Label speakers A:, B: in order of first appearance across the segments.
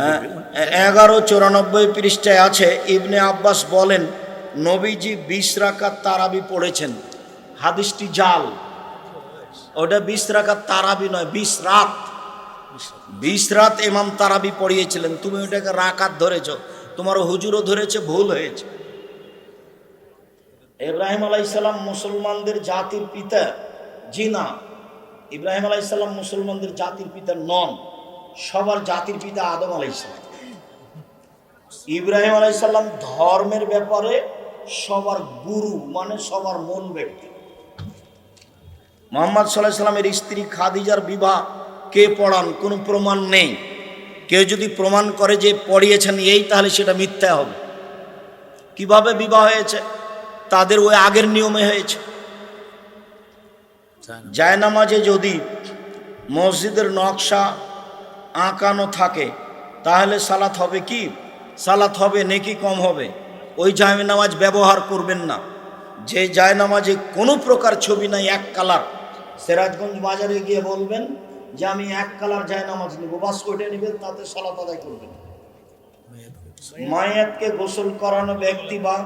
A: হ্যাঁ, এগারো চুরানব্বই পৃষ্ঠায় আছে ইবনে আব্বাস বলেন নবীজি বিশ রাকাত তারাবি পড়েছেন। হাদিসটি জাল। ওটা বিশ রাকাত তারাবি নয় বিশ রাত। বিশ রাত ইমাম তারাবি পড়িয়েছিলেন। তুমি ওটাকে রাকাত ধরেছ তোমার হুজুরও ধরেছে ভুল হয়েছে। ইব্রাহিম আলাইসাল্লাম মুসলমানদের জাতির পিতা জিনা। ইব্রাহিম আলাইসাল্লাম মুসলমানদের জাতির পিতা নন। সবার জাতির পিতা আদম আলাইসাল্লাম ইব্রাহিম আলাইসাল্লাম ধর্মের ব্যাপারে সবার গুরু মানে সবার মূল ব্যক্তি। মোহাম্মদ সাল্লাহ সাল্লামের স্ত্রী খাদিজার বিবাহ কে পড়ান? কোনো প্রমাণ নেই। কেউ যদি প্রমাণ করে যে পড়িয়েছেন এই তাহলে সেটা মিথ্যা হবে। কীভাবে বিবাহ হয়েছে? তাদের ওই আগের নিয়মে হয়েছে। জায়নামাজে যদি মসজিদের নকশা আঁকানো থাকে। তাহলে সালাত হবে কি? সালাত হবে, নেকি কম হবে। ওই জায় নামাজ ব্যবহার করবেন না। যে জায় নামাজে কোনো প্রকার ছবি নাই, এক কালার। সিরাজগঞ্জ বাজারে গিয়ে বলবেন যে, আমি এক কালার জায় নামাজ নিব। বাস ওইটা নেবেন, তাতে সালাত আদায় করবেন। মায়াতকে গোসল করানো ব্যক্তি বা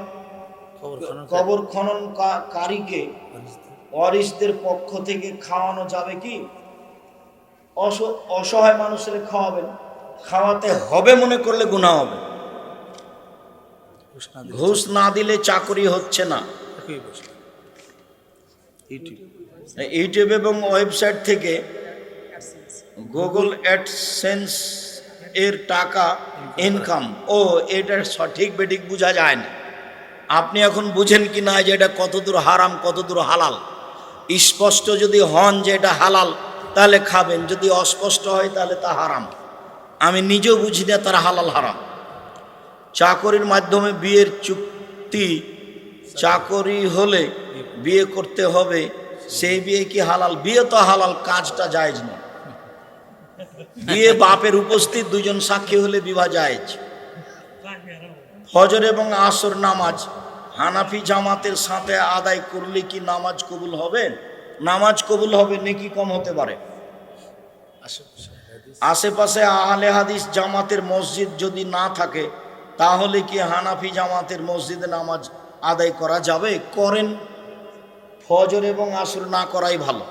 A: কবর খনন কারীকে ওয়ারিসদের পক্ষ থেকে খাওয়ানো যাবে কি? অসহায় মানুষের খাওয়াবেন। খাওয়াতে হবে মনে করলে গুণা হবে। ঘুষ না দিলে চাকরি হচ্ছে না। ইউটিউব এবং ওয়েবসাইট থেকে গুগল অ্যাডসেন্স এর টাকা ইনকাম। ও এটা সঠিক বেঠিক বোঝা যায় না। আপনি এখন বুঝেন কি না যে এটা কতদূর হারাম কতদূর হালাল? স্পষ্ট যদি হন যে এটা হালাল তাহলে খাবেন, যদি অস্পষ্ট হয় তাহলে তা হারাম। আমি নিজেও বুঝি না তার হালাল হারাম। চাকরির মাধ্যমে বিয়ের চুক্তি, চাকরি হলে বিয়ে করতে হবে, সেই বিয়ে কি হালাল? বিয়ে তো হালাল, কাজটা জায়েজ না বিয়ে বাপের উপস্থিত, দুজন সাক্ষী হলে বিবাহ জায়েজ। হজর এবং আসর নামাজ, হানাফি জামাতের সাথে আদায় করলে কি নামাজ কবুল হবে? নামাজ কবুল হবে নাকি কম হতে পারে। আশেপাশে আহলে হাদিস জামাতের মসজিদ যদি না থাকে তাহলে কি হানাফি জামাতের মসজিদে নামাজ আদায় করা যাবে? করেন ফজর এবং আসর না করাই ভালো।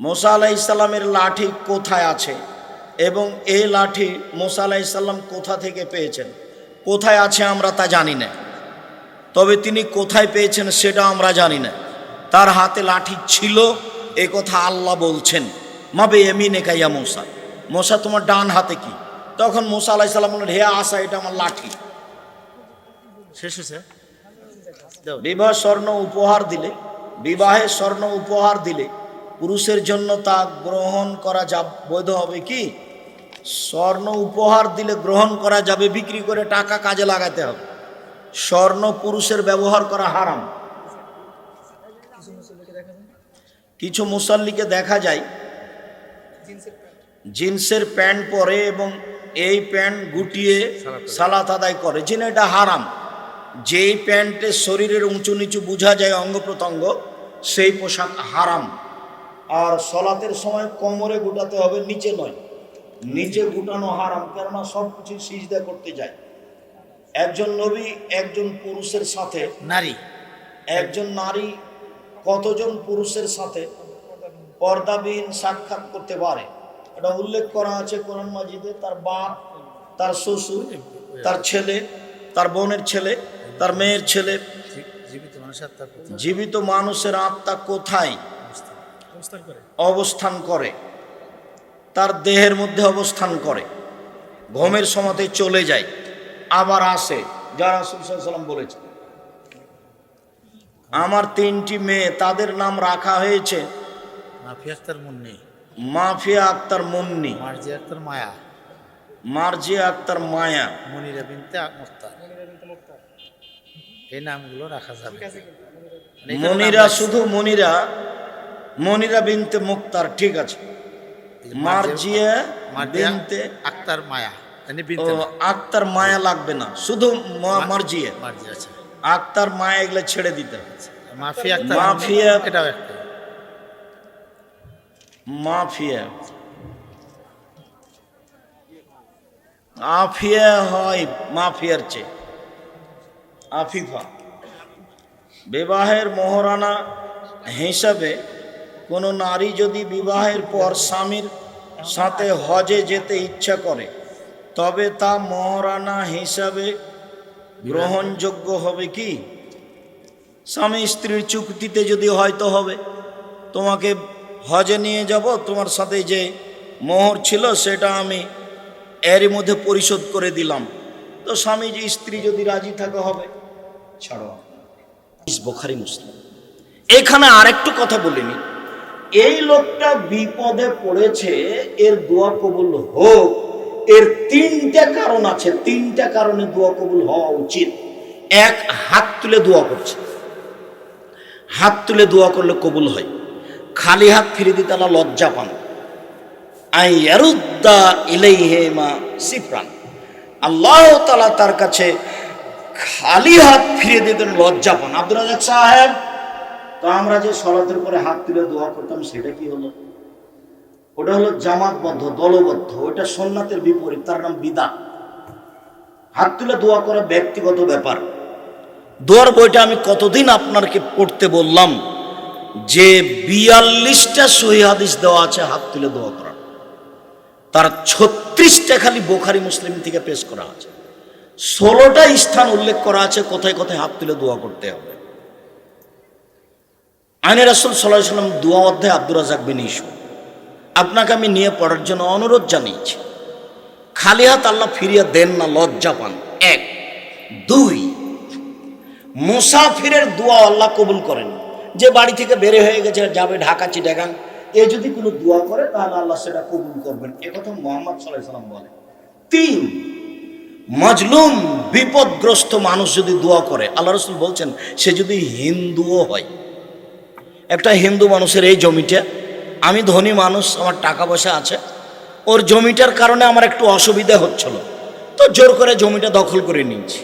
A: মোসা আলাহ ইসলামের লাঠি কোথায় আছে? এবং এই লাঠি মোসা আলাহ ইসলাম কোথা থেকে পেয়েছেন? কোথায় আছে আমরা তা জানি না। তবে তিনি কোথায় পেয়েছেন সেটা আমরা জানি না। তার হাতে লাঠি ছিল এ কথা আল্লাহ বলছেন মাবে এমিনে কাইয়া মোসা মোসা তোমার ডান হাতে কি? তখন মোসা আলাহ ইসলাম বললেন হে আসা এটা আমার লাঠি।
B: শেষ হয়েছে?
A: বিবাহ স্বর্ণ উপহার দিলে বিবাহে স্বর্ণ উপহার দিলে পুরুষের জন্য তা গ্রহণ করা যা বৈধ হবে কি? স্বর্ণ উপহার দিলে গ্রহণ করা যাবে বিক্রি করে টাকা কাজে লাগাতে হবে। স্বর্ণ পুরুষের ব্যবহার করা হারাম। কিছু মুসল্লিকে দেখা যায়। জিন্সের প্যান্ট। পরে এবং এই প্যান্ট গুটিয়ে সালাত আদায় করে। যেন এটা হারাম যেই প্যান্টে শরীরের উঁচু নিচু বোঝা যায় অঙ্গ প্রত্যঙ্গ সেই পোশাক হারাম। আর সলাতের সময় কোমরে গুটাতে হবে নিচে নয়। নিচে গুটানো হারাম কেননা সব কিছু সিজদা করতে যায়। একজন নবী একজন পুরুষের সাথে
B: নারী।
A: একজন নারী কতজন পুরুষের সাথে পর্দাবিহীন সাক্ষাৎ করতে পারে? এটা উল্লেখ করা আছে কোরআন মাজিদে তার বাপ তার শ্বশুর তার ছেলে তার বোনের ছেলে তার মেয়ের ছেলে।
B: জীবিত মানুষের আত্মা কোথায়?
A: অবস্থান করে। তার দেহের মধ্যে অবস্থান করে। ঘুমের সমাতে চলে যায়। আবার আসে। যারা রাসূল বলেছে আমার তিনটি মেয়ে তাদের নাম রাখা হয়েছে।
B: মাফিয়া আক্তার মুন্নি।
A: মাফিয়া আক্তার মুন্নি।
B: মার্জি আক্তার মায়া।
A: মার্জিয়া আক্তার মায়া।
B: মনিরা বিনতে মুক্তার এই নামগুলো রাখা যাবে। মানে
A: মনিরা শুধু মনিরা মনিরা বিনতে মুক্তার ঠিক আছে। মার্জিয়া
B: মার্জিয়া
A: বিনতে
B: আক্তার মায়া। মানে।
A: আক্তার মায়া লাগবে না। শুধু ম- মার্জিয়া।
B: মার্জি আছে
A: আক্তার মা এগুলো ছেড়ে দিতে।
B: মাফিয়া
A: মাফিয়া-
B: এটাও একটা।
A: মাফিয়া। আফিয়া হয় মাফিয়ার চেয়ে। আফিফা। বিবাহের মহারানা হিসাবে কোনো নারী যদি বিবাহের পর স্বামীর সাথে হজে যেতে ইচ্ছা করে তবে তা মহারানা হিসাবে গ্রহণযোগ্য হবে কি? স্বামী স্ত্রীর চুক্তিতে যদি হয়তো হবে, তোমাকে হজে নিয়ে যাব, তোমার সাথে যে মোহর ছিল সেটা আমি এরই মধ্যে পরিশোধ করে দিলাম। তো স্বামী যে স্ত্রী যদি রাজি থাকা হবে, ছাড়ো বোখারি, মুসলিম। এখানে আরেকটু কথা বলিনি এই লোকটা বিপদে পড়েছে, এর দোয়া কবুল হোক এর তিনটা কারণ আছে। তিনটা কারণে দোয়া কবুল হওয়া উচিত। এক, হাত তুলে দোয়া করছে। হাত তুলে দোয়া করলে কবুল হয়। খালি হাত ফিরে দিতে আল্লাহ লজ্জা পান। আই ইয়ারুদ্দা ইলাইহেমা সিফরান। আল্লাহ তালা তার কাছে খালি হাত ফিরে দিতেন লজ্জা পান। আব্দুল রাজাক সাহেব, তো আমরা যে সলাতের পরে হাত তুলে দোয়া করতাম, সেটা কি হলো? ওটা হলো জামাতবদ্ধ, দলবদ্ধ ওটা সোননাথের বিপরীত, তার নাম বিদা। হাত তুলে দোয়া করা ব্যক্তিগত ব্যাপার। দোয়ার বইটা আমি কতদিন আপনাকে পড়তে বললাম, যে বিয়াল্লিশটা সহি দেওয়া আছে, হাত তুলে দোয়া করা। তার ছত্রিশটা খালি বোখারি মুসলিম থেকে পেশ করা আছে। ষোলোটা স্থান উল্লেখ করা আছে, কোথায় কোথায় হাত তুলে দোয়া করতে হবে। আইনে রাসুল সাল্লাহ সাল্লাম দোয়া অধ্যায় আব্দুর রাজাক বিন ইসু আপনাকে আমি নিয়ে পড়ার জন্য অনুরোধ জানিয়েছি। খালি হাত আল্লাহ ফিরিয়ে দেন না, লজ্জা পান। এক। দুই। মুসাফিরের দোয়া আল্লাহ কবুল করেন। যে বাড়ি থেকে বেরে হয়ে গেছে, যাবে ঢাকা, চিটাগাং, এ যদি কোনো দোয়া করে, তাহলে আল্লাহ সেটা কবুল করবেন। একথা মোহাম্মদ সাল্লাম বলে তিন। মজলুম, বিপদগ্রস্ত মানুষ যদি দোয়া করে, আল্লাহ রসুল বলছেন, সে যদি হিন্দুও হয়। একটা হিন্দু মানুষের এই জমিটা আমি ধনী মানুষ, আমার টাকা পয়সা আছে, ওর জমিটার কারণে আমার একটু অসুবিধা হচ্ছিল। তো জোর করে জমিটা দখল করে নিয়েছি।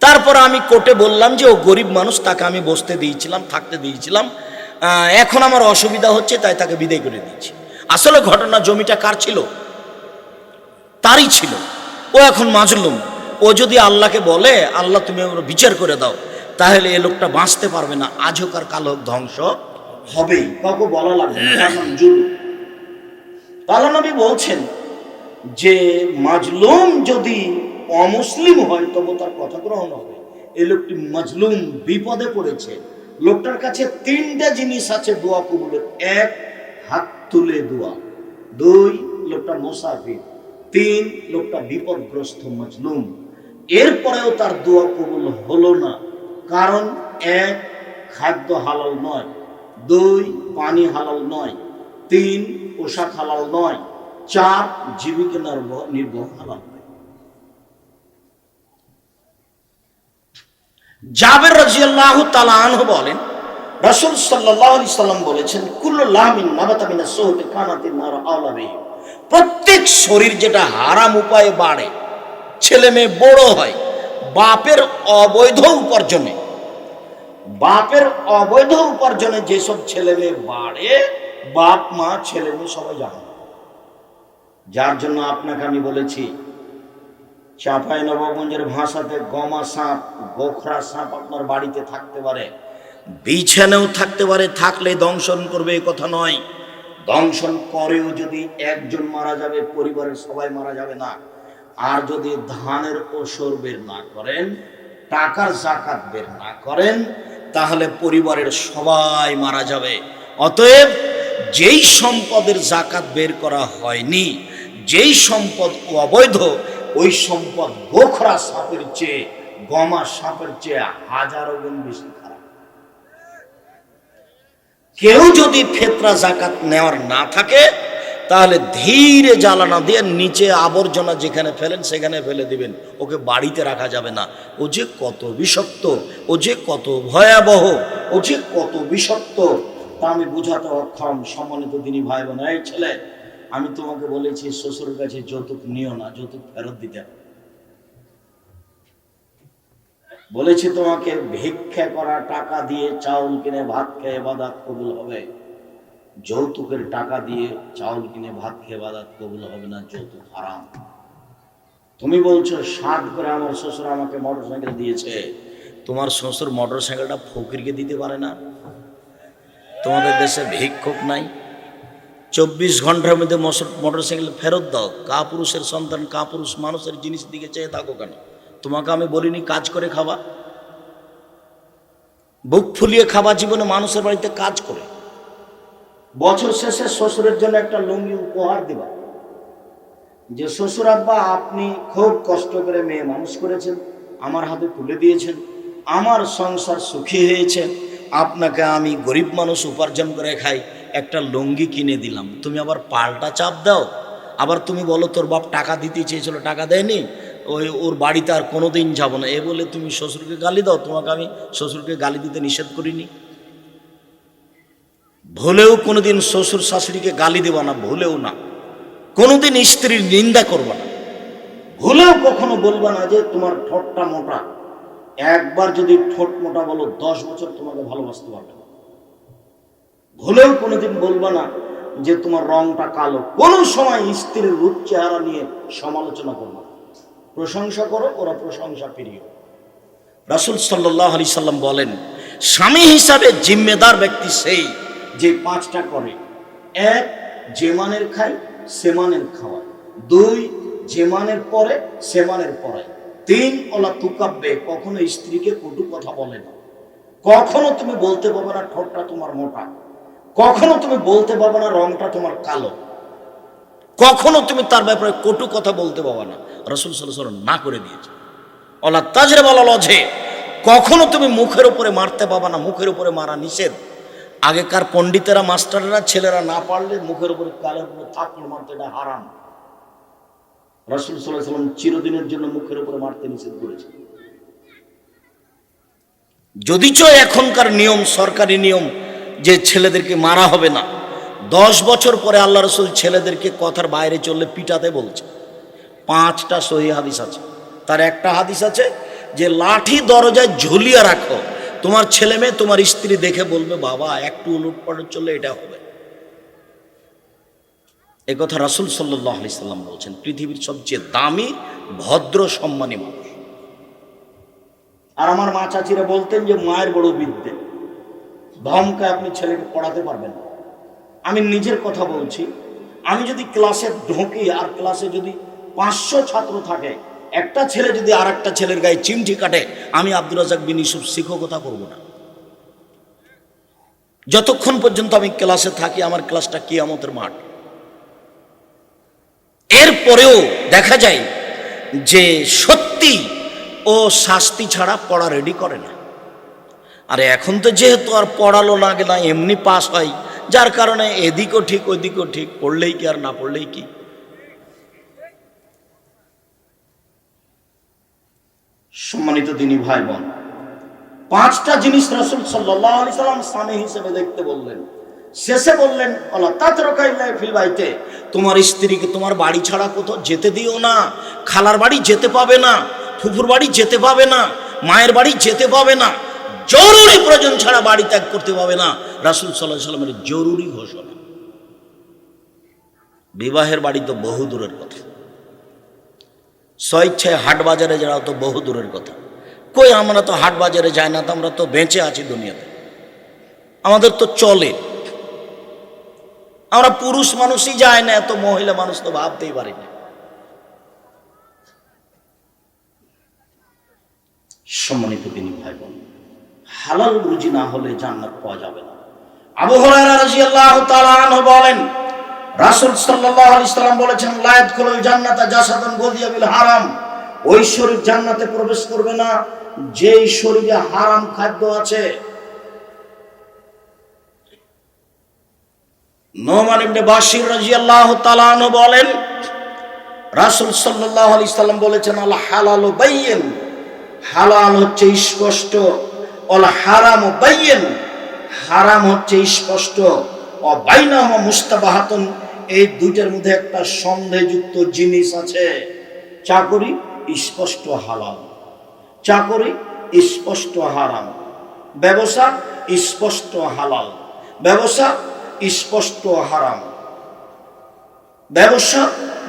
A: তারপর আমি কোর্টে বললাম যে, ও গরিব মানুষ, তাকে আমি বসতে দিয়েছিলাম, থাকতে দিয়েছিলাম। এখন আমার অসুবিধা হচ্ছে, তাই তাকে বিদায় করে দিয়েছি। আসলে ঘটনা জমিটা কার ছিল? তারই ছিল। ও এখন মাজলুম। ও যদি আল্লাহকে বলে, আল্লাহ, তুমি ওর বিচার করে দাও, তাহলে এ লোকটা বাঁচতে পারবে না। আজ হোক আর কাল হোক, ধ্বংস হবেই, কাউকে বলা লাগবে তার নাম নবী বলছেন যে, মাজলুম যদি অমুসলিম হয়, তবু তার কথা গ্রহণ হবে। এই লোকটি মাজলুম বিপদে পড়েছে। লোকটার কাছে তিনটা জিনিস আছে, দোয়া কবুলের এক, হাত তুলে দোয়া। দুই, লোকটা মুসাফির। তিন, লোকটা বিপদগ্রস্ত মাজলুম। এরপরেও তার দোয়া কবুল হলো না। কারণ এক, খাদ্য হালাল নয়। দুই, পানি হালাল নয়। তিন, পোশাক হালাল নয়। চার, জীবিকা নির্বাহ হালাল জাবের রাজিয়াল্লাহ তালা বলেন, রাসূল আলাইহি সাল্লাম বলেছেন, কুল্লু লাহমিন নাবাতা মিনাস সুহতি কানাতিন নার আওলা প্রত্যেক শরীর যেটা হারাম উপায়ে বাড়ে, ছেলে মেয়ে বড় হয়, বাপের অবৈধ উপার্জনে বাপের অবৈধ উপার্জনে যেসব ছেলে মেয়ে বাড়ে, বাপ, মা, ছেলে মেয়ে সবাই জানে। যার জন্য আপনাকে আমি বলেছি চাঁপাই নবগঞ্জের ভাষাতে গমা সাপ, গোখরা সাপ আপনার বাড়িতে থাকতে পারে। বিছানেও থাকতে পারে, থাকলে দংশন করবে, এ কথা নয়। দংশন করেও যদি একজন মারা যাবে, পরিবারের সবাই মারা যাবে না। আর যদি ধানের ওসর বের না করেন, টাকার জাকাত বের না করেন তাহলে পরিবারের সবাই মারা যাবে। অতএব যেই সম্পদের জাকাত বের করা হয়নি, যেই সম্পদ অবৈধ, ওই সম্পদ গোখরা সাপের চেয়ে, গমা সাপের চেয়ে হাজারো গুণ বেশি খারাপ। কেউ যদি ফেতরা জাকাত নেওয়ার না থাকে তাহলে ধীরে জ্বালানা দিয়ে নিচে আবর্জনা যেখানে ফেলেন, সেখানে ফেলে দিবেন। ওকে বাড়িতে রাখা যাবে না। ও যে কত বিষাক্ত, ও যে কত ভয়াবহ, ও যে কত বিষাক্ত, তা আমি বোঝাতে অক্ষম। সম্মানিত দিনী ভাই বোন এই ছেলে, আমি তোমাকে বলেছি, শ্বশুরের কাছে যৌতুক নিও না, যৌতুক ফেরত দিতে। বলেছি তোমাকে, ভিক্ষা করা টাকা দিয়ে চাউল কিনে, ভাত খেয়ে, বাদাত কবুল হবে। যৌতুকের টাকা দিয়ে চাউল কিনে ভাত খেয়ে বাদাত কবুল হবে না, যৌতুক হারাম। তুমি বলছো, সাত করে আমার শ্বশুর আমাকে মোটর সাইকেল দিয়েছে। তোমার শ্বশুর মোটর সাইকেলটা ফকিরকে দিতে পারে না। তোমাদের দেশে ভিক্ষুক নাই। চব্বিশ ঘণ্টার মধ্যে মোটর সাইকেল ফেরত দাও। কা পুরুষের সন্তান কা পুরুষ মানুষের জিনিস দিকে চেয়ে থাকো কেন? তোমাকে আমি বলিনি কাজ করে খাবা? বুক ফুলিয়ে খাবা, জীবনে মানুষের বাড়িতে কাজ করে। বছর শেষে শ্বশুরের জন্য একটা লুঙ্গি উপহার দিবা। যে শ্বশুর আব্বা, আপনি খুব কষ্ট করে মেয়ে মানুষ করেছেন, আমার হাতে তুলে দিয়েছেন, আমার সংসার সুখী হয়েছে, আপনাকে আমি গরিব মানুষ উপার্জন করে খাই, একটা লুঙ্গি কিনে দিলাম। তুমি আবার পাল্টা চাপ দাও। আবার তুমি বলো, তোর বাপ টাকা দিতে চেয়েছিল, টাকা দেয়নি, ওই ওর বাড়িতে আর কোনো দিন যাব না। এ বলে তুমি শ্বশুরকে গালি দাও। তোমাকে আমি শ্বশুরকে গালি দিতে নিষেধ করিনি। ভুলেও কোনোদিন শ্বশুর শাশুড়িকে গালি দেবা না, ভুলেও না। কোনোদিন স্ত্রীর নিন্দা করবা না। ভুলেও কখনো বলবা না যে তোমার ঠোঁটটা মোটা। একবার যদি ঠোঁট মোটা বলো, দশ বছর তোমাকে ভালোবাসতে পারবে ভুলেও কোনোদিন বলবা না যে তোমার রংটা কালো। কোনো সময় স্ত্রীর রূপ চেহারা নিয়ে সমালোচনা করবা না। প্রশংসা করো, ওরা প্রশংসা প্রিয় রাসুল সাল্লাহ আলি সাল্লাম বলেন, স্বামী হিসাবে জিম্মেদার ব্যক্তি সেই যে পাঁচটা করে, এক, যে মানের খায়, সে খাওয়ায়। দুই, যে মানের পরে সেমানের পরে তিন, ওলা তুকাব্বে, কখনো স্ত্রীকে কটু কথা বলে না। কখনো তুমি বলতে পারবে না ঠোঁটটা তোমার মোটা। কখনো তুমি বলতে পারবে না রংটা তোমার কালো। কখনো তুমি তার ব্যাপারে কটু কথা বলতে পারবে না। রসুল সাল্লাহ না করে দিয়েছে। অলা তাজরে বলা লজে কখনো তুমি মুখের উপরে মারতে পাবা না, মুখের উপরে মারা নিষেধ। আগেকার পণ্ডিতেরা, মাস্টাররা, ছেলেরা না পারলে মুখের উপরে কালের উপরে থাকলে মারতে এটা হারাম। রসুল সাল্লাম চিরদিনের জন্য মুখের উপরে মারতে নিষেধ করেছে যদিচ এখনকার নিয়ম, সরকারি নিয়ম, যে ছেলেদেরকে মারা হবে না, দশ বছর পরে আল্লাহ রসুল ছেলেদেরকে কথার বাইরে চললে পিটাতে বলছে। পাঁচটা সহি হাদিস আছে। তার একটা হাদিস আছে যে, লাঠি দরজায় ঝুলিয়ে রাখো তোমার ছেলে মেয়ে তোমার স্ত্রী দেখে বলবে, বাবা, একটু উলট পালট চললে এটা হবে। এ কথা রাসুল সাল্লাহ আলি সাল্লাম বলছেন, পৃথিবীর সবচেয়ে দামি, ভদ্র, সম্মানী মানুষ। আর আমার মা চাচিরা বলতেন যে, মায়ের বড় বিদ্যে। ধমকায় আপনি ছেলেকে পড়াতে পারবেন আমি নিজের কথা বলছি, আমি যদি ক্লাসে ঢুকি আর ক্লাসে যদি পাঁচশো ছাত্র থাকে একটা ছেলে যদি আর একটা ছেলের গায়ে চিমটি কাটে, আমি আব্দুল রাজাক বিন ইসুফ শিক্ষকতা করব না। যতক্ষণ পর্যন্ত আমি ক্লাসে থাকি, আমার ক্লাসটা কিয়ামতের মাঠ। এরপরেও দেখা যায় যে সত্যি ও শাস্তি ছাড়া পড়া রেডি করে না। আর এখন তো যেহেতু আর পড়ালো লাগে না, এমনি পাস হয়, যার কারণে এদিকও ঠিক, ওদিকও ঠিক, পড়লেই কি আর না পড়লেই কি? সম্মানিত তিনি ভাই বোন পাঁচটা জিনিস রসুল সাল্লাম স্বামী হিসেবে দেখতে বললেন। শেষে বললেন ফিল তোমার স্ত্রীকে তোমার বাড়ি ছাড়া কোথাও যেতে দিও না, খালার বাড়ি যেতে পাবে না, ফুফুর বাড়ি যেতে পাবে না, মায়ের বাড়ি যেতে পাবে না, জরুরি প্রয়োজন ছাড়া বাড়ি ত্যাগ করতে পাবে না। রাসুল সাল্লাহ সাল্লামের জরুরি ঘোষণা। বিবাহের বাড়ি তো বহু দূরের কথা। স্বেচ্ছায় হাট বাজারে যাওয়া তো বহু দূরের কথা। কই আমরা তো হাট বাজারে যাই না, তো আমরা তো বেঁচে আছি দুনিয়াতে। আমাদের তো চলে। আমরা পুরুষ মানুষই যায় না, এত মহিলা মানুষ তো ভাবতেই পারি না। সম্মানিত তিনি ভাই বোন হালাল রুজি না হলে জান্নাত পাওয়া যাবে না। আবু হুরায়রা রাদিয়াল্লাহু তাআলা বলেন রাসূল সাল্লাম বলেছেন লা ইয়াদখুলুল জান্নাতা জাসাদুন গুযিয়া বিল হারাম। ওই শরীর জান্নাতে প্রবেশ করবে না। যেই শরীরে হারাম খাদ্য আছে, নোমান ইবনে বাশির রাদিয়াল্লাহু তাআলা আনহু বলেন, রাসূল সাল্লাল্লাহু আলাইহি সাল্লাম বলেছেন, আল হালালু বাইয়িন। হালাল হচ্ছে স্পষ্ট। অল হারাম বাইয়েন। হারাম হচ্ছে স্পষ্ট। ও বাইনাহ মুস্তাবাহাতুন। এই দুইটার মধ্যে একটা সন্দেহযুক্ত জিনিস আছে। চাকরি স্পষ্ট হালাল চাকরি স্পষ্ট হারাম। ব্যবসা স্পষ্ট হালাল। ব্যবসা স্পষ্ট হারাম। ব্যবসা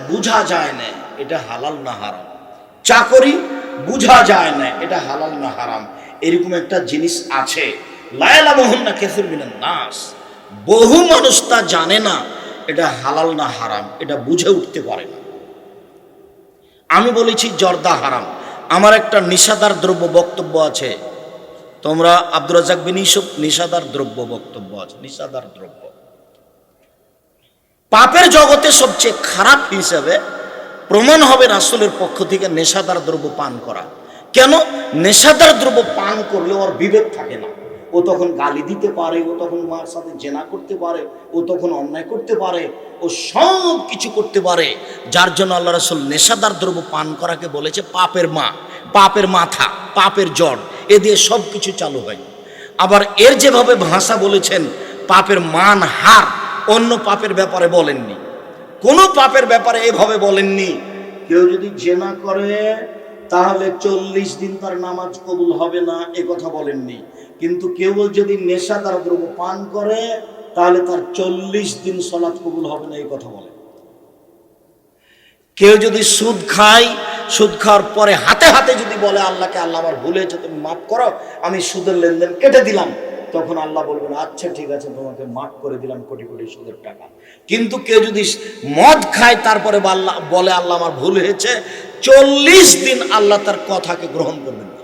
A: বোঝা যায় না, এটা হালাল না হারাম। চাকরি বুঝা যায় না, এটা হালাল না হারাম। এরকম একটা জিনিস আছে। লায়লা মোহন না কেসির বিনা নাস। বহু মানুষ তা জানে না। এটা হালাল না হারাম, এটা বুঝে উঠতে পারে না। আমি বলেছি জর্দা হারাম। আমার একটা নিষাদার দ্রব্য বক্তব্য আছে। তোমরা আব্দুর রাজাক বিন ইউসুফ, নিষাদার দ্রব্য বক্তব্য আছে, নিষাদার দ্রব্য। পাপের জগতে সবচেয়ে খারাপ হিসেবে প্রমাণ হবে রাসুলের পক্ষ থেকে নেশাদার দ্রব্য পান করা। কেন? নেশাদার দ্রব্য পান করলে ওর বিবেক থাকে না। ও তখন গালি দিতে পারে, ও তখন মার সাথে জেনা করতে পারে, ও তখন অন্যায় করতে পারে, ও সব কিছু করতে পারে। যার জন্য আল্লাহ রাসূল নেশাদার দ্রব্য পান করাকে বলেছে পাপের মা। পাপের মাথা, পাপের জড়, এ দিয়ে সব কিছু চালু হয়। আবার এর যেভাবে ভাষা বলেছেন, পাপের মান হার, অন্য পাপের ব্যাপারে বলেননি। কোনো পাপের ব্যাপারে এভাবে বলেননি। কেউ যদি জেনা করে তাহলে চল্লিশ দিন তার নামাজ কবুল হবে না, এ কথা বলেননি। কিন্তু কেউ যদি নেশাদার দ্রব্য পান করে, তাহলে তার চল্লিশ দিন সলাৎ কবুল হবে না এই কথা বলেন কেউ যদি সুদ খায়, সুদ খাওয়ার পরে হাতে হাতে যদি বলে, আল্লাহকে আল্লাহ আমার ভুল হয়েছে, তুমি মাফ করো, আমি সুদের লেনদেন কেটে দিলাম। তখন আল্লাহ বলবেন আচ্ছা ঠিক আছে, তোমাকে মাফ করে দিলাম, কোটি কোটি সুদের টাকা। কিন্তু কেউ যদি মদ খায়, তারপরে আল্লাহ, বলে আল্লাহ আমার ভুল হয়েছে চল্লিশ দিন আল্লাহ তার কথাকে গ্রহণ করবেন না।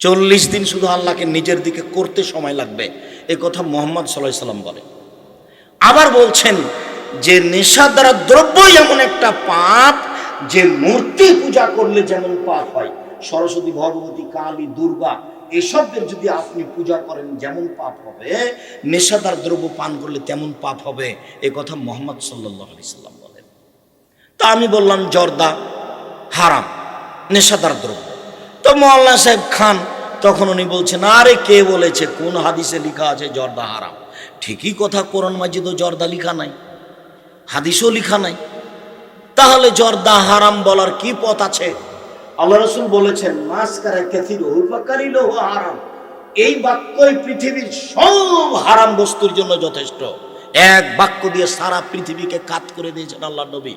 A: চল্লিশ দিন শুধু আল্লাহকে নিজের দিকে করতে সময় লাগবে। এ কথা মোহাম্মদ সাল্লাহ সাল্লাম বলে আবার বলছেন, যে নেশা দ্বারা দ্রব্যই এমন একটা পাপ, যে মূর্তি পূজা করলে যেমন পাপ হয়, সরস্বতী, ভগবতী, কালী, দুর্গা এসবদের যদি আপনি পূজা করেন যেমন পাপ হবে নেশাদার দ্রব্য পান করলে তেমন পাপ হবে, এ কথা মোহাম্মদ সাল্লাহ আলি সাল্লাম বলেন তা আমি বললাম, জর্দা হারাম, নেশাদার দ্রব্য। তো মোল্লা সাহেব খান, তখন উনি বলছেন, আরে কে বলেছে? কোন হাদিসে লেখা আছে, জর্দা হারাম? ঠিকই কথা, কোরআন মাজিদও জর্দা লিখা নাই, হাদিসও লিখা নাই। তাহলে জর্দা হারাম বলার কি পথ আছে? আল্লাহ রসুল বলেছেন হারাম। এই বাক্যই পৃথিবীর সব হারাম বস্তুর জন্য যথেষ্ট। এক বাক্য দিয়ে সারা পৃথিবীকে কাত করে দিয়েছেন আল্লাহ নবী।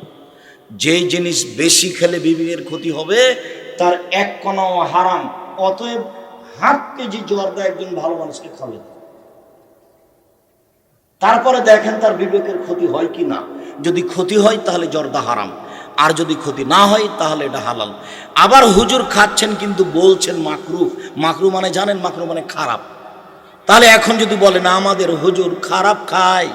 A: যেই জিনিস বেশি খেলে বিবেকের ক্ষতি হবে, তার এক কণাও হারাম। অতএব হাফ কেজি জর্দা একজন ভালো মানুষকে খাবে তারপরে দেখেন তার বিবেকের ক্ষতি হয় কি না। যদি ক্ষতি হয়, তাহলে জর্দা হারাম। আর যদি ক্ষতি না হয়, তাহলে এটা হালাল। আবার হুজুর খাচ্ছেন কিন্তু বলছেন মাকরু মাকরু মানে জানেন মাকরু মানে খারাপ। তাহলে এখন যদি বলেন আমাদের হুজুর খারাপ খায়।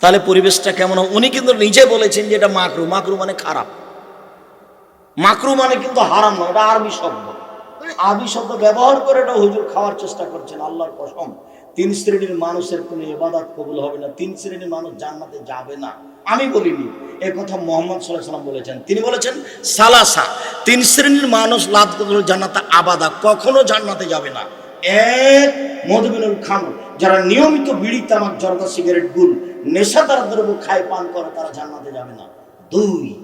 A: তাহলে পরিবেশটা কেমন উনি কিন্তু নিজে বলেছেন যে এটা মাকরু। মাকরু মানে খারাপ। মাকরু মানে কিন্তু হারাম নয় এটা আরবি শব্দ। আরবি শব্দ ব্যবহার করে এটা হুজুর খাওয়ার চেষ্টা করছেন, আল্লাহর কসম। তিন শ্রেণির মানুষের কোনো এবাদাত কবুল হবে না, তিন শ্রেণির মানুষ জান্নাতে যাবে না। আমি বলিনি, এ কথা মোহাম্মদ সাল্লাহ সাল্লাম বলেছেন। তিনি বলেছেন, সালাসা, তিন শ্রেণির মানুষ লাভ জান্নাতে আবাদা, কখনো জান্নাতে যাবে না। এক মধুবিনুল খান, যারা নিয়মিত বিড়ি, তামাক, জর্দা, সিগারেট গুল নেশাদার দ্রব্য খায়, পান করে, তারা জান্নাতে যাবে না। দুই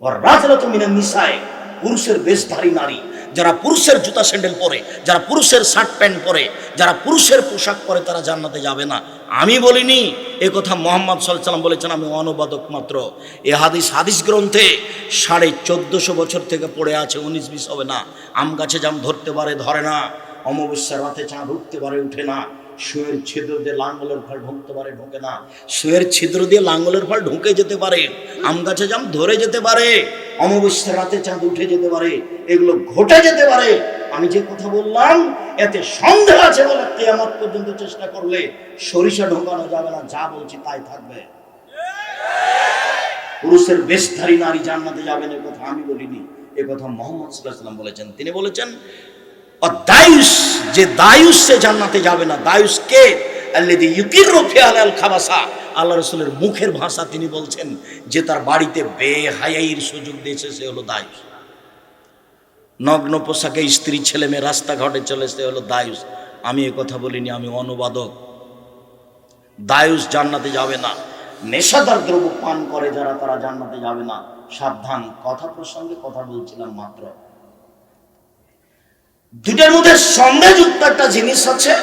A: ওর রাজরত মিনা নিশায় পুরুষের বেশধারী নারী। যারা পুরুষের জুতা স্যান্ডেল পরে, যারা পুরুষের শার্ট প্যান্ট পরে, যারা পুরুষের পোশাক পরে, তারা জান্নাতে যাবে না। আমি বলিনি, এ কথা মোহাম্মদ সাল্লাম বলেছেন, আমি অনুবাদক মাত্র। এ হাদিস হাদিস গ্রন্থে সাড়ে চোদ্দশো বছর থেকে পড়ে আছে, উনিশ বিশ হবে না। আম গাছে জাম ধরতে পারে, ধরে না। অমাবস্যার রাতে চাঁদ উঠতে পারে, উঠে না। শুয়ের ছিদ্র দিয়ে লাঙ্গলের ফল ঢুকতে পারে, ঢুকে না। শুয়ের ছিদ্র দিয়ে লাঙ্গলের ফল ঢুকে যেতে পারে, আম গাছে জাম ধরে যেতে পারে, অমাবস্যার রাতে চাঁদ উঠে যেতে পারে, এগুলো ঘটে যেতে পারে। আমি যে কথা বললাম, এতে সন্দেহ আছে বলে কেয়ামত পর্যন্ত চেষ্টা করলে সরিষা ঢোকানো যাবে না, যা বলছি তাই থাকবে। পুরুষের বেশধারী নারী জান্নাতে যাবেন এ কথা আমি বলিনি, এ কথা মোহাম্মদ সাল্লাহ সাল্লাম বলেছেন। তিনি বলেছেন দায়ুস যে দায়ুস সে জান্নাতে যাবে না দায়ুস কে আল্লাদি ইউকির আল খাবাসা আল্লাহ রসুলের মুখের ভাষা তিনি বলছেন যে তার বাড়িতে বেহায়াইয়ের সুযোগ দিয়েছে সে হলো দায়ুস নগ্ন পোশাকে স্ত্রী ছেলে মেয়ে রাস্তাঘাটে চলে সে হলো দায়ুস আমি এ কথা বলিনি আমি অনুবাদক দায়ুস জান্নাতে যাবে না নেশাদার দ্রব্য পান করে যারা, তারা জান্নাতে যাবে না। সাবধান, কথা প্রসঙ্গে কথা বলছিলাম মাত্র। দুটার মধ্যে সন্দেহযুক্ত একটা জিনিস আছে,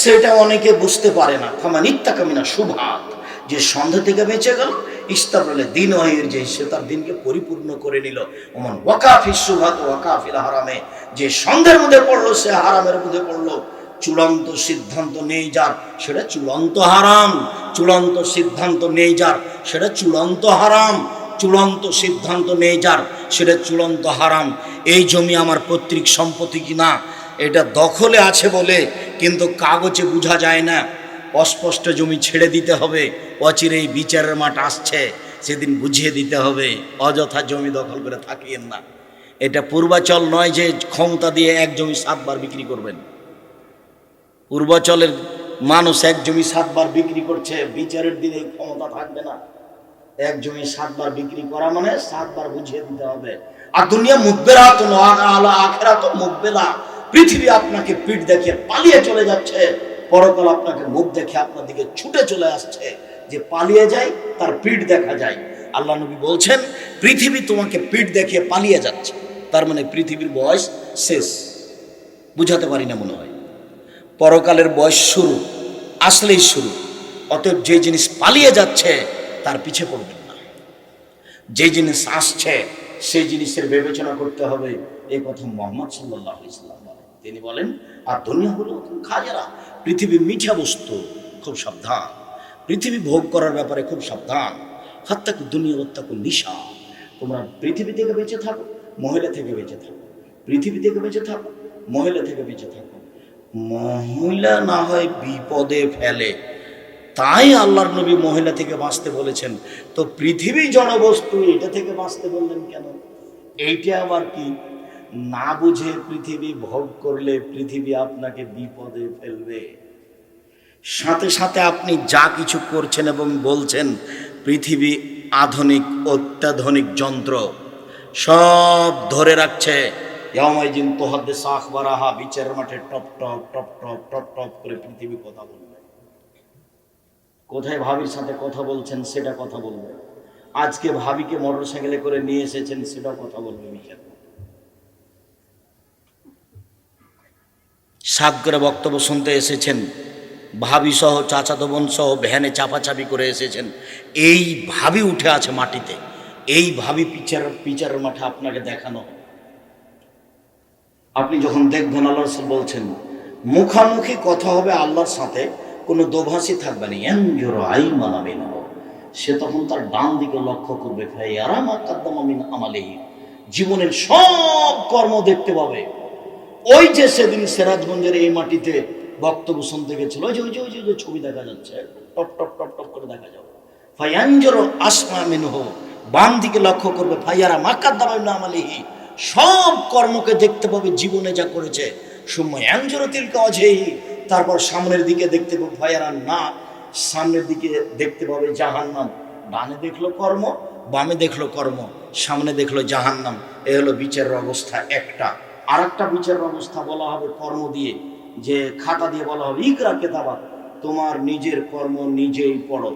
A: সেটা অনেকে বুঝতে পারে না। ক্ষমা নিত্যা কামিনা সুভাত যে সন্দেহ থেকে বেঁচে গেল ইস্তাবলে দিন ওয়াহির যে সে তার দিনকে পরিপূর্ণ করে নিল। ওমন ওয়াকাফি সুভাত ওয়াকাফিল হারামে, যে সন্ধ্যের মধ্যে পড়ল, সে হারামের মধ্যে পড়ল। চূড়ান্ত সিদ্ধান্ত নেই যার, সেটা চূড়ান্ত হারাম। চূড়ান্ত সিদ্ধান্ত নেই যার, সেটা চূড়ান্ত হারাম। চূড়ান্ত সিদ্ধান্ত নেই যার, সেটা চূড়ান্ত হারাম। এই জমি আমার পৈতৃক সম্পত্তি কি না? এটা দখলে আছে বলে কিন্তু কাগজে বোঝা যায় না। অস্পষ্ট জমি ছেড়ে দিতে হবে, অচিরেই বিচারের মাঠ আসছে, সেদিন বুঝিয়ে দিতে হবে, অযথা জমি দখল করে থাকিয়েন না। এটা পূর্বাচল নয় যে ক্ষমতা দিয়ে এক জমি সাতবার বিক্রি করবেন। পূর্বাচলের মানুষ এক জমি সাতবার বিক্রি করছে, বিচারের দিনে ক্ষমতা থাকবে না। এক জমি সাতবার বিক্রি করা মানে সাতবার বুঝিয়ে দিতে হবে। আর দুনিয়া মুখবেরা তো আখেরা তো মুখবেলা পৃথিবী আপনাকে পিঠ দেখিয়ে পালিয়ে চলে যাচ্ছে, পরকাল আপনাকে মুখ দেখে আপনার দিকে ছুটে চলে আসছে। যে পালিয়ে যায়, তার পিঠ দেখা যায়। আল্লাহ নবী বলছেন, পৃথিবী তোমাকে পিঠ দেখিয়ে পালিয়ে যাচ্ছে। তার মানে পৃথিবীর বয়স শেষ। বুঝাতে পারি না মনে হয়। পরকালের বয়স শুরু, আসলেই শুরু। অতএব যে জিনিস পালিয়ে যাচ্ছে তার পিছে পড়বেন না। যে জিনিস আসছে, সেই জিনিসের বিবেচনা করতে হবে। এই কথা মোহাম্মদ সাল্লাহ ইসলাম বলেন। তিনি বলেন, আর দুনিয়া হলো খাজারা। পৃথিবী মিঠা বস্তু, খুব সাবধান। পৃথিবী ভোগ করার ব্যাপারে খুব সাবধান। হাত্তাকু দুনিয়া হত্যাকু নিশা। তোমরা পৃথিবী থেকে বেঁচে থাকো, মহিলা থেকে বেঁচে থাকো। পৃথিবী থেকে বেঁচে থাকো, মহিলা থেকে বেঁচে থাকো। মহিলা না হয় বিপদে ফেলে। তাই আল্লাহর নবী মহিলা থেকে বাঁচতে বলেছেন। তো পৃথিবী জনবস্তু, এটা থেকে বাঁচতে বললেন কেন? এইটা আবার কি? না বুঝে পৃথিবী ভোগ করলে পৃথিবী আপনাকে বিপদে ফেলবে। সাথে সাথে আপনি যা কিছু করছেন এবং বলছেন, পৃথিবী আধুনিক, অত্যাধুনিক যন্ত্র সব ধরে রাখছে। ইয়ামাইজিন তোহাদ্দে সাখবারাহা বিচারের মাঠে টপ টপ টপ টপ টপ টপ করে পৃথিবী কথা বলবে কোথায় ভাবির সাথে কথা বলছেন সেটা কথা বলবে। আজকে ভাবিকে মোটর সাইকেলে করে নিয়ে এসেছেন সেটা কথা বলবে বিচার সাত করে বক্তব্য শুনতে এসেছেন। ভাবি সহ চাচাতো বোন সহ ভ্যানে চাপাচাপি করে এসেছেন। এই ভাবি উঠে আছে মাটিতে। এই ভাবি পিচার, পিচারের মাঠে আপনাকে দেখানো। আপনি যখন দেখবেন আল্লাহ বলছেন, মুখামুখি কথা হবে আল্লাহর সাথে কোনো দোভাষী থাকবে না। এনজোর আই মানাবে না সে তখন তার ডান দিকে লক্ষ্য করবে ভাই আরামা কাদ্দামিন আমালেহি। জীবনের সব কর্ম দেখতে পাবে। ওই যে সেদিন সিরাজগঞ্জের এই মাটিতে বক্তব্য শুনতে গেছিল ওই যে ওই যে ওই যে- ছবি দেখা যাচ্ছে টপ টপ টপ টপ করে দেখা যাবে। ফায়াঞ্জর আসমা মিনহ। বাম দিকে লক্ষ্য করবে ফাইয়ারা মাকাদ্দামিন আমালেহি। সব কর্মকে দেখতে পাবে জীবনে যা করেছে। সময় অ্যাঞ্জর তিলকা অজেহি তারপর সামনের দিকে দেখতে পাবে ফায়ারা না, সামনের দিকে দেখতে পাবে জাহান্নাম। ডানে দেখল কর্ম, বামে দেখল কর্ম, সামনে দেখল জাহান্নাম। এ হলো বিচারের অবস্থা একটা। আর একটা বিচারের অবস্থা বলা হবে কর্ম দিয়ে, যে খাতা দিয়ে বলা হবে, ইকরা কেতাবা, তোমার নিজের কর্ম নিজেই পড়ো।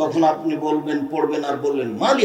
A: তখন আপনি বলবেন, পড়বেন আর বলবেন মালি